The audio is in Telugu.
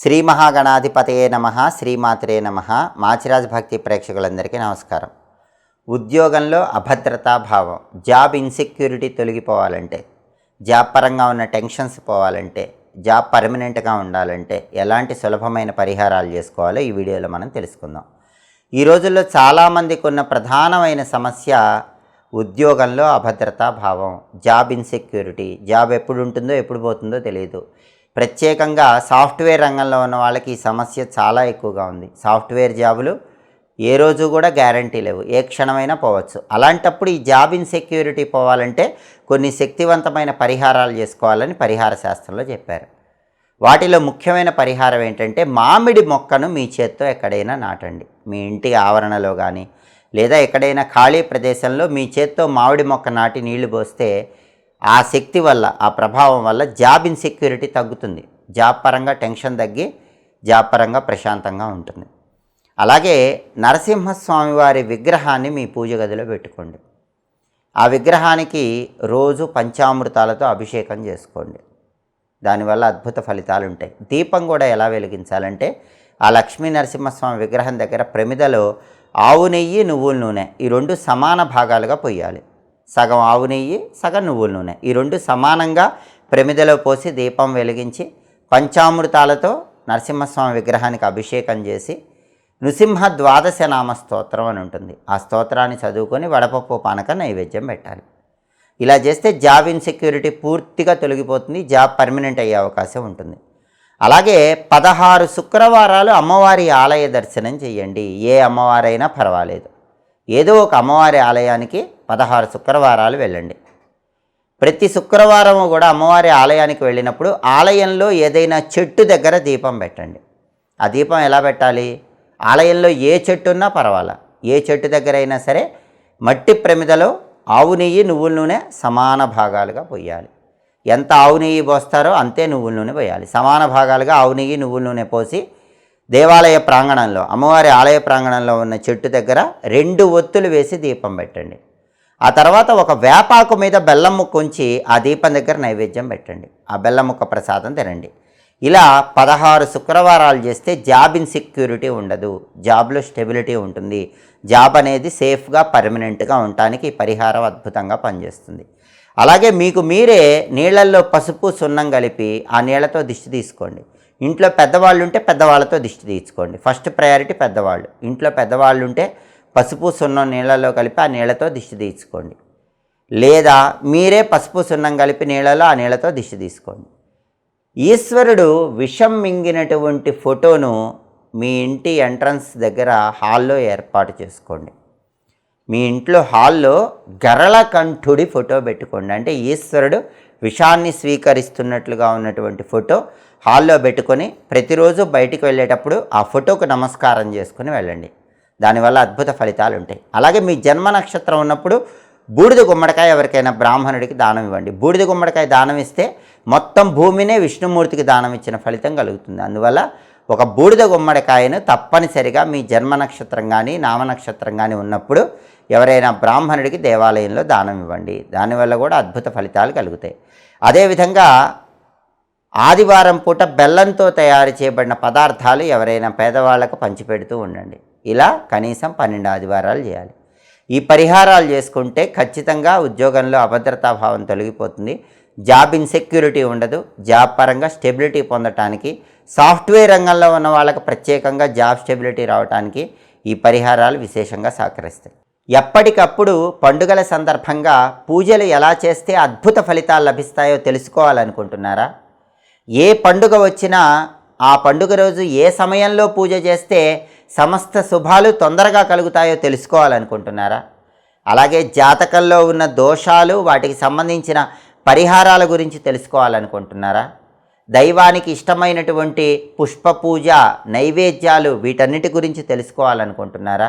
శ్రీ మహాగణాధిపతయే నమ శ్రీమాత్రే నమ. మాచిరాజ్ భక్తి ప్రేక్షకులందరికీ నమస్కారం. ఉద్యోగంలో అభద్రతా భావం జాబ్ ఇన్సెక్యూరిటీ తొలగిపోవాలంటే జాబ్ పరంగా ఉన్న టెన్షన్స్ పోవాలంటే జాబ్ పర్మనెంట్గా ఉండాలంటే ఎలాంటి సులభమైన పరిహారాలు చేసుకోవాలో ఈ వీడియోలో మనం తెలుసుకుందాం. ఈ రోజుల్లో చాలామందికి ఉన్న ప్రధానమైన సమస్య ఉద్యోగంలో అభద్రతా భావం జాబ్ ఇన్సెక్యూరిటీ జాబ్ ఎప్పుడు ఉంటుందో ఎప్పుడు పోతుందో తెలియదు. ప్రత్యేకంగా సాఫ్ట్వేర్ రంగంలో ఉన్న వాళ్ళకి ఈ సమస్య చాలా ఎక్కువగా ఉంది. సాఫ్ట్వేర్ జాబులు ఏ రోజు కూడా గ్యారంటీ లేవు. ఏ క్షణమైనా పోవచ్చు. అలాంటప్పుడు ఈ జాబ్ ఇన్సెక్యూరిటీ పోవాలంటే కొన్ని శక్తివంతమైన పరిహారాలు చేసుకోవాలని పరిహార శాస్త్రంలో చెప్పారు. వాటిలో ముఖ్యమైన పరిహారం ఏంటంటే మామిడి మొక్కను మీ చేత్తో ఎక్కడైనా నాటండి. మీ ఇంటి ఆవరణలో కానీ లేదా ఎక్కడైనా ఖాళీ ప్రదేశంలో మీ చేత్తో మామిడి మొక్క నాటి నీళ్ళు పోస్తే ఆ శక్తి వల్ల ఆ ప్రభావం వల్ల జాబ్ ఇన్సెక్యూరిటీ తగ్గుతుంది. జాబ్ పరంగా టెన్షన్ తగ్గి జాబ్ పరంగా ప్రశాంతంగా ఉంటుంది. అలాగే నరసింహస్వామి వారి విగ్రహాన్ని మీ పూజ గదిలో పెట్టుకోండి. ఆ విగ్రహానికి రోజు పంచామృతాలతో అభిషేకం చేసుకోండి. దానివల్ల అద్భుత ఫలితాలు ఉంటాయి. దీపం కూడా ఎలా వెలిగించాలంటే ఆ లక్ష్మీ నరసింహస్వామి విగ్రహం దగ్గర ప్రమిదలో ఆవు నెయ్యి నువ్వుల నూనె ఈ రెండు సమాన భాగాలుగా పొయ్యాలి. సగం ఆవు నెయ్యి సగం నువ్వుల నూనె. ఈ రెండు సమానంగా ప్రమిదలో పోసి దీపం వెలిగించి పంచామృతాలతో నరసింహస్వామి విగ్రహానికి అభిషేకం చేసి నృసింహ ద్వాదశ నామ స్తోత్రం అని ఉంటుంది. ఆ స్తోత్రాన్ని చదువుకొని వడపప్పు పానక నైవేద్యం పెట్టాలి. ఇలా చేస్తే జాబ్ ఇన్సెక్యూరిటీ పూర్తిగా తొలగిపోతుంది జాబ్ పర్మనెంట్ అయ్యే అవకాశం ఉంటుంది. అలాగే పదహారు శుక్రవారాలు అమ్మవారి ఆలయ దర్శనం చేయండి. ఏ అమ్మవారైనా పర్వాలేదు. ఏదో ఒక అమ్మవారి ఆలయానికి పదహారు శుక్రవారాలు వెళ్ళండి. ప్రతి శుక్రవారం కూడా అమ్మవారి ఆలయానికి వెళ్ళినప్పుడు ఆలయంలో ఏదైనా చెట్టు దగ్గర దీపం పెట్టండి. ఆ దీపం ఎలా పెట్టాలి? ఆలయంలో ఏ చెట్టు ఉన్నా పర్వాలా. ఏ చెట్టు దగ్గర అయినా సరే మట్టి ప్రమిదలో ఆవు నెయ్యి నువ్వుల నూనె సమాన భాగాలుగా పోయాలి. ఎంత ఆవు నెయ్యి పోస్తారో అంతే నువ్వుల నూనె పోయాలి. సమాన భాగాలుగా ఆవు నెయ్యి నువ్వుల నూనె పోసి దేవాలయ ప్రాంగణంలో అమ్మవారి ఆలయ ప్రాంగణంలో ఉన్న చెట్టు దగ్గర రెండు ఒత్తులు వేసి దీపం పెట్టండి. ఆ తర్వాత ఒక వేపాకు మీద బెల్లం ముక్క ఉంచి ఆ దీపం దగ్గర నైవేద్యం పెట్టండి. ఆ బెల్లం ముక్క ప్రసాదం తినండి. ఇలా పదహారు శుక్రవారాలు చేస్తే జాబ్ ఇన్సెక్యూరిటీ ఉండదు. జాబ్లో స్టెబిలిటీ ఉంటుంది. జాబ్ అనేది సేఫ్గా పర్మనెంట్గా ఉండటానికి పరిహారం అద్భుతంగా పనిచేస్తుంది. అలాగే మీకు మీరే నీళ్ళల్లో పసుపు సున్నం కలిపి ఆ నీళ్ళతో దిష్టి తీసుకోండి. ఇంట్లో పెద్దవాళ్ళు ఉంటే పెద్దవాళ్ళతో దిష్టి తీసుకోండి. ఫస్ట్ ప్రయారిటీ పెద్దవాళ్ళు. ఇంట్లో పెద్దవాళ్ళు ఉంటే పసుపు సున్నం నీళ్ళలో కలిపి ఆ నీళ్ళతో దిష్టి తీసుకోండి. లేదా మీరే పసుపు సున్నం కలిపి నీళ్ళలో ఆ నీళ్ళతో దిష్టి తీసుకోండి. ఈశ్వరుడు విషం మింగినటువంటి ఫోటోను మీ ఇంటి ఎంట్రన్స్ దగ్గర హాల్లో ఏర్పాటు చేసుకోండి. మీ ఇంట్లో హాల్లో గరళకంఠుడి ఫోటో పెట్టుకోండి. అంటే ఈశ్వరుడు విషాన్ని స్వీకరిస్తున్నట్లుగా ఉన్నటువంటి ఫోటో హాల్లో పెట్టుకొని ప్రతిరోజు బయటికి వెళ్ళేటప్పుడు ఆ ఫోటోకు నమస్కారం చేసుకుని వెళ్ళండి. దానివల్ల అద్భుత ఫలితాలు ఉంటాయి. అలాగే మీ జన్మ నక్షత్రం ఉన్నప్పుడు బూడిద గుమ్మడికాయ ఎవరికైనా బ్రాహ్మణుడికి దానం ఇవ్వండి. బూడిద గుమ్మడికాయ దానం ఇస్తే మొత్తం భూమినే విష్ణుమూర్తికి దానం ఇచ్చిన ఫలితం కలుగుతుంది. అందువల్ల ఒక బూడిద గుమ్మడికాయను తప్పనిసరిగా మీ జన్మ నక్షత్రం కానీ నామ నక్షత్రం కానీ ఉన్నప్పుడు ఎవరైనా బ్రాహ్మణుడికి దేవాలయంలో దానం ఇవ్వండి. దానివల్ల కూడా అద్భుత ఫలితాలు కలుగుతాయి. అదేవిధంగా ఆదివారం పూట బెల్లంతో తయారు చేయబడిన పదార్థాలు ఎవరైనా పేదవాళ్ళకు పంచిపెడుతూ ఉండండి. ఇలా కనీసం పన్నెండు ఆదివారాలు చేయాలి. ఈ పరిహారాలు చేసుకుంటే ఖచ్చితంగా ఉద్యోగంలో అభద్రతా భావం తొలగిపోతుంది. జాబ్ ఇన్సెక్యూరిటీ ఉండదు. జాబ్ పరంగా స్టెబిలిటీ పొందటానికి సాఫ్ట్వేర్ రంగంలో ఉన్న వాళ్ళకు ప్రత్యేకంగా జాబ్ స్టెబిలిటీ రావడానికి ఈ పరిహారాలు విశేషంగా సహకరిస్తాయి. ఎప్పటికప్పుడు పండుగల సందర్భంగా పూజలు ఎలా చేస్తే అద్భుత ఫలితాలు లభిస్తాయో తెలుసుకోవాలనుకుంటున్నారా? ఏ పండుగ వచ్చినా ఆ పండుగ రోజు ఏ సమయంలో పూజ చేస్తే సమస్త శుభాలు తొందరగా కలుగుతాయో తెలుసుకోవాలనుకుంటున్నారా? అలాగే జాతకంలో ఉన్న దోషాలు వాటికి సంబంధించిన పరిహారాల గురించి తెలుసుకోవాలనుకుంటున్నారా? దైవానికి ఇష్టమైనటువంటి పుష్ప పూజ నైవేద్యాలు వీటన్నిటి గురించి తెలుసుకోవాలనుకుంటున్నారా?